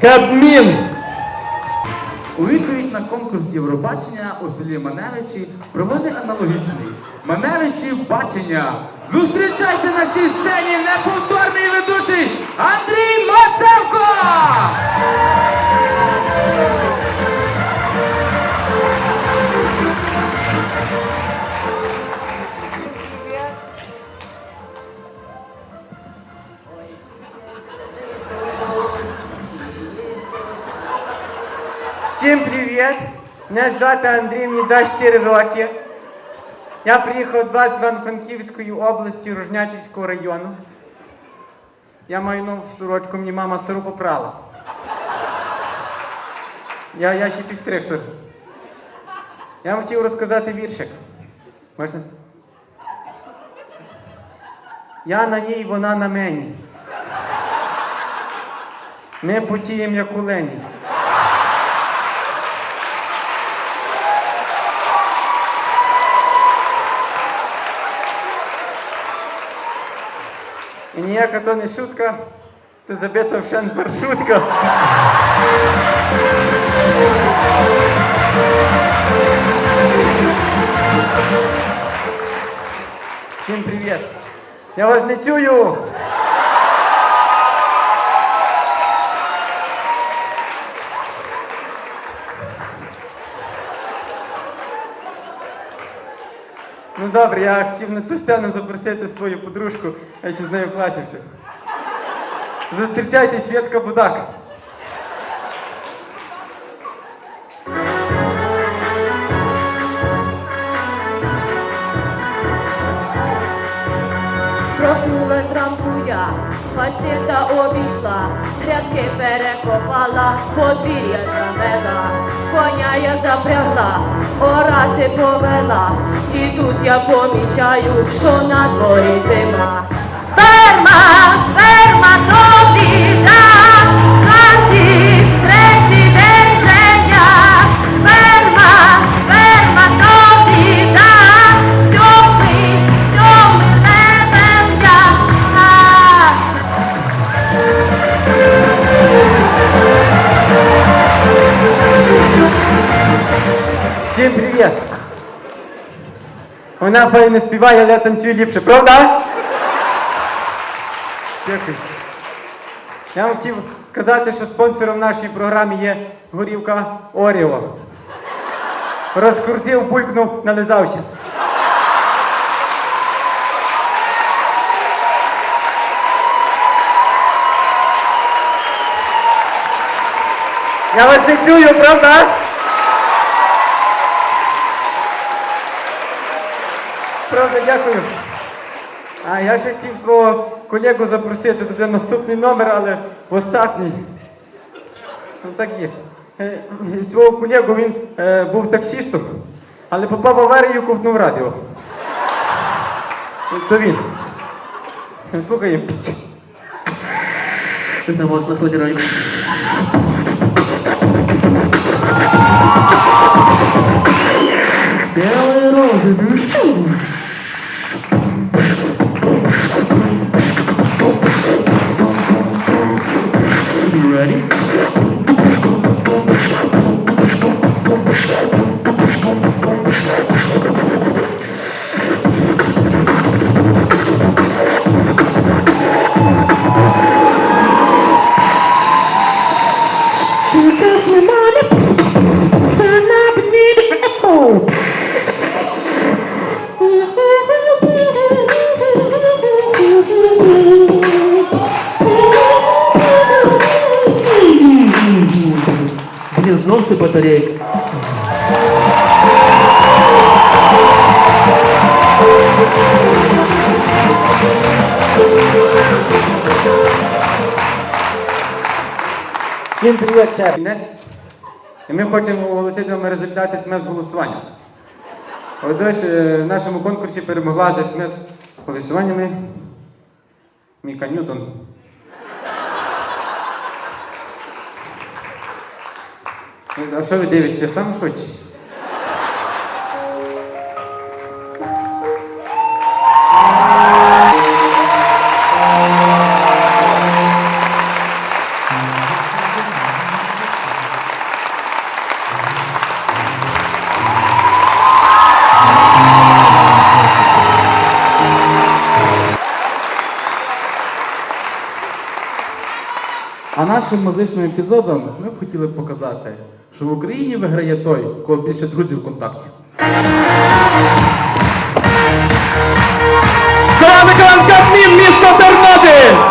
Кабмін! У відповідь на конкурс Євробачення у селі Маневичі провели аналогічний. Маневичі бачення. Зустрічайте на цій сцені неповторний ведучий Андрій Мацевко! Всім привіт! Мене звати Андрій, мені 24 роки. Я приїхав до вас з Івано-Франківської області, Рожнятівського району. Я маю нову сорочку, мені мама стару попрала. Я, я ще підстрихтор. Я вам хотів розказати віршик. Можна? Я на ній, вона на мені. Ми потіємо, як у лені. І ніяка то не шутка, то забита вшен маршрутка. Всім привіт. Я вас не чую. Ну добре, я хотів на ту запросити свою подружку, я ще з нею в. Зустрічайте Свєтка Будак. Проснулась зранку пацієнта обійшла, грядки перекопала, подвір'я завела, коня я запрягла, орати повела, і тут я помічаю, що на дворі зима. Ферма, ферма, тобі Всім привіт! Вона файно співає, але я танцюю ліпше, правда? Дякую. Я вам хотів сказати, що спонсором нашої програми є горівка Оріо. Розкрутив, булькнув, нализався. Я вас не чую, правда? Правда, дякую. А я ще хотів свого колегу запросити туди наступний номер, але останній. Ну так є. Е, е, Свого колегу він е, був таксістом, але попав в аварію і ковтнув радіо. То він. Слухай. На вас находит ролик. Белые розы. You Блин, знов це батарейка. Всім привіт, ще. І ми хочемо оголосити вам результати смс-голосування. Отож, е, в нашому конкурсі перемогла за смс-голосуваннями Міка Ньютон. А що ви дивитеся, сам хочете? А нашим музичним епізодом ми б хотіли показати що в Україні виграє той, у кого більше друзів в контакті. Команда Кабмін, місто Тернопіль!